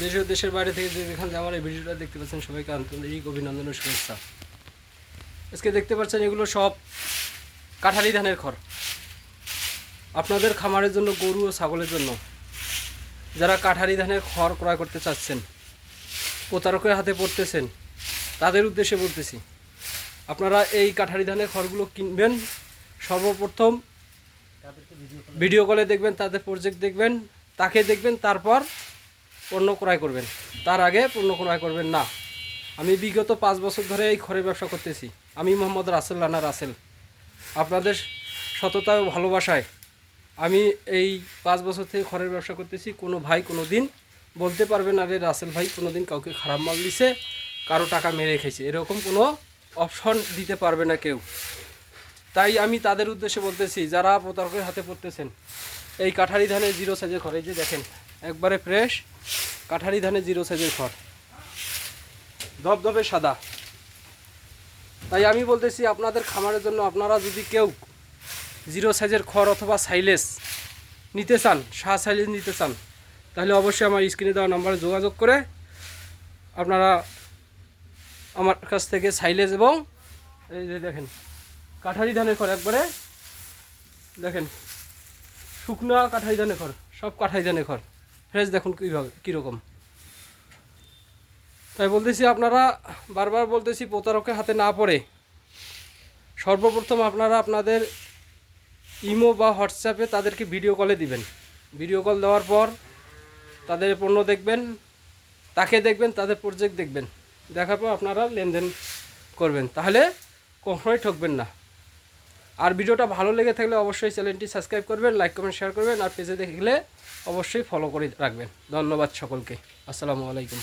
দেশ ও দেশের বাইরে থেকে যে যেখান থেকে আমার এই ভিডিওটা দেখতে পাচ্ছেন সবাইকে আন্তরিক অভিনন্দন ও শুভেচ্ছা। আজকে দেখতে পাচ্ছেন এগুলো সব কাঠারি ধানের খড়। আপনাদের খামারের জন্য গরু ও ছাগলের জন্য যারা কাঠারি ধানের খড় ক্রয় করতে চাচ্ছেন প্রতারকের হাতে পড়তেছেন তাদের উদ্দেশ্যে বলতেছি আপনারা এই কাঠারি ধানের খড়গুলো কিনবেন সর্বপ্রথম ভিডিও কলে দেখবেন তাদের প্রজেক্ট দেখবেন তাকে দেখবেন তারপর পণ্য ক্রয় করবেন। তার আগে পণ্য ক্রয় করবেন না। আমি বিগত পাঁচ বছর ধরে এই খড়ের ব্যবসা করতেছি। আমি মোহাম্মদ রাসেল রানা রাসেল। আপনাদের সততা ও ভালোবাসায় আমি এই পাঁচ বছর থেকে খড়ের ব্যবসা করতেছি। কোনো ভাই কোনো দিন বলতে পারবেন আরে রাসেল ভাই কোনো দিন কাউকে খারাপ মাল দিছে, কারও টাকা মেরে খেয়েছে। এরকম কোনো অপশন দিতে পারবে না কেউ। তাই আমি তাদের উদ্দেশ্যে বলতেছি, যারা প্রতারকের হাতে পড়তেছেন, এই কাঠারি ধানের জিরো সাইজের এই যে দেখেন একবারে ফ্রেশ কাঠারি ধানের জিরো সাইজের খড়। ধবধবে সাদা। তাই আমি বলতেছি, আপনাদের খামারের জন্য আপনারা যদি কেউ জিরো সাইজের খড় অথবা সাইলেস নিতে চান শাহ সাইলেস নিতে চান, তাহলে অবশ্যই আমার স্ক্রিনে দেওয়া নাম্বারে যোগাযোগ করে আপনারা আমার কাছ থেকে সাইলেস এবং এই যে দেখেন, কাঠারি ধানের খড় একবারে, দেখেন, শুকনা কাঠারি ধানের খড়, সব কাঠারি ধানের খড়। ফ্রেশ দেখুন কীভাবে, কীরকম। তাই বলতেছি আপনারা, বারবার বলতেছি প্রতারকের হাতে না পড়ে। সর্বপ্রথম আপনারা আপনাদের ইমো বা হোয়াটসঅ্যাপে তাদেরকে ভিডিও কলে দিবেন। ভিডিও কল দেওয়ার পর তাদের পণ্য দেখবেন, তাকে দেখবেন, তাদের প্রজেক্ট দেখবেন। দেখার পর আপনারা লেনদেন করবেন। তাহলে কখনোই ঠকবেন না। আর ভিডিওটা ভালো লেগে থাকলে অবশ্যই চ্যানেলটি সাবস্ক্রাইব করবেন লাইক কমেন্ট শেয়ার করবেন, আর পেজে দেখলে অবশ্যই ফলো করে রাখবেন। ধন্যবাদ সকলকে। আসসালামু আলাইকুম।